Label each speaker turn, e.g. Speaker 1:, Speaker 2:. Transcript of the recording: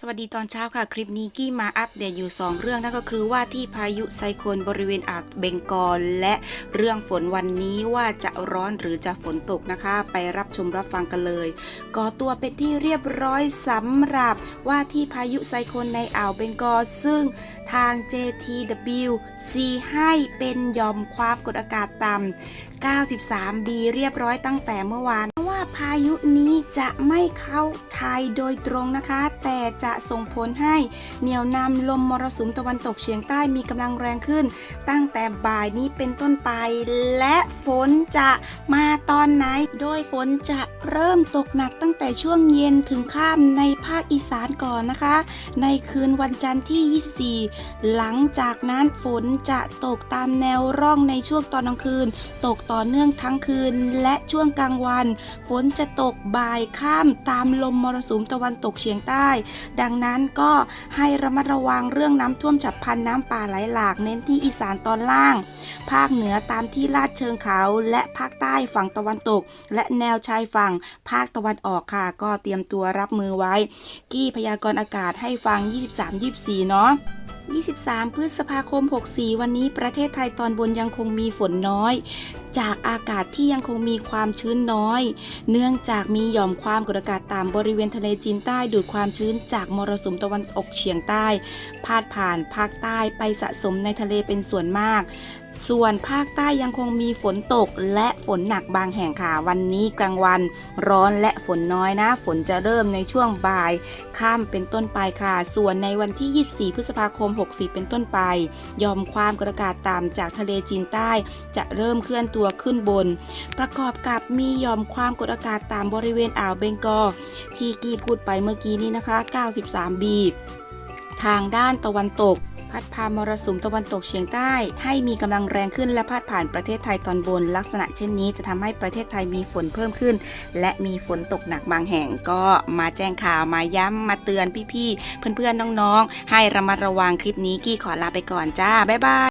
Speaker 1: สวัสดีตอนเช้าค่ะ คลิปนี้กี้มาอัปเดตอยู่ 2 เรื่องนั่นก็คือว่าที่พายุไซโคลนบริเวณอ่าวเบงกอลและเรื่องฝนวันนี้ว่าจะร้อนหรือจะฝนตกนะคะ ไปรับชมรับฟังกันเลยก่อตัวเป็นที่เรียบร้อยสำหรับว่าที่พายุไซโคลนในอ่าวเบงกอลซึ่งทาง JTW ซีให้เป็นยอมความกดอากาศต่ำ93 b เรียบร้อยตั้งแต่เมื่อวานว่าพายุนี้จะไม่เข้าไทยโดยตรงนะคะ แต่จะส่งผลให้เหนี่ยวนำลมมรสุมตะวันตกเฉียงใต้มีกำลังแรงขึ้น ตั้งแต่บ่ายนี้เป็นต้นไป และฝนจะมาตอนไหน โดยฝนจะเริ่มตกหนักตั้งแต่ช่วงเย็นถึงค่ำในภาคอีสานก่อนนะคะ ในคืนวันจันทร์ที่ 24 หลังจากนั้นฝนจะตกตามแนวร่องในช่วงตอนกลางคืน ตกต่อเนื่องทั้งคืนและช่วงกลางวัน ฝนจะตกบ่ายข้ามตามลมมรสุมตะวันตกเฉียงใต้ ดังนั้นก็ให้ระมัดระวังเรื่องน้ำท่วมฉับพลันน้ำป่าไหลหลาก เน้นที่อีสานตอนล่าง ภาคเหนือตามที่ลาดเชิงเขา และภาคใต้ฝั่งตะวันตก และแนวชายฝั่ง ภาคตะวันออกค่ะ ก็เตรียมตัวรับมือไว้ กี้พยากรณ์อากาศให้ฟัง 23-24 เนาะ 23 พฤษภาคม 64 วันนี้ประเทศไทยตอนบนยังคงมีฝนน้อย จากอากาศที่ยังคงมีความชื้นน้อย เนื่องจากมีหย่อมความกดอากาศต่ำบริเวณทะเลจีนใต้ดูดความชื้นจากมรสุมตะวันออกเฉียงใต้ พาดผ่านภาคใต้ไปสะสมในทะเลเป็นส่วนมาก ส่วนภาคใต้ยังคงมีฝนตกและฝนหนักบางแห่งค่ะ วันนี้กลางวันร้อนและฝนน้อยนะ ฝนจะเริ่มในช่วงบ่ายค่ำเป็นต้นไปค่ะ ส่วนในวันที่ 24 พฤษภาคม 64 เป็นต้นไป ยอมความกดอากาศต่ำจากทะเลจีนใต้ จะเริ่มเคลื่อนตัวขึ้นบน ประกอบกับมียอมความกดอากาศต่ำบริเวณอ่าวเบงกอลที่กี้พูดไปเมื่อกี้นี้นะคะ 93 บีทางด้านตะวันตก พัดพามรสุมตะวันตกเฉียงใต้ ให้มีกำลังแรงขึ้นและพัดผ่านประเทศไทยตอนบน ลักษณะเช่นนี้จะทำให้ประเทศไทยมีฝนเพิ่มขึ้น และมีฝนตกหนักบางแห่งก็มาแจ้งข่าวมาย้ำมาเตือนพี่ๆเพื่อนๆน้องๆ ให้ระมัดระวังคลิปนี้กี้ขอลาไปก่อนจ้าบ๊ายบาย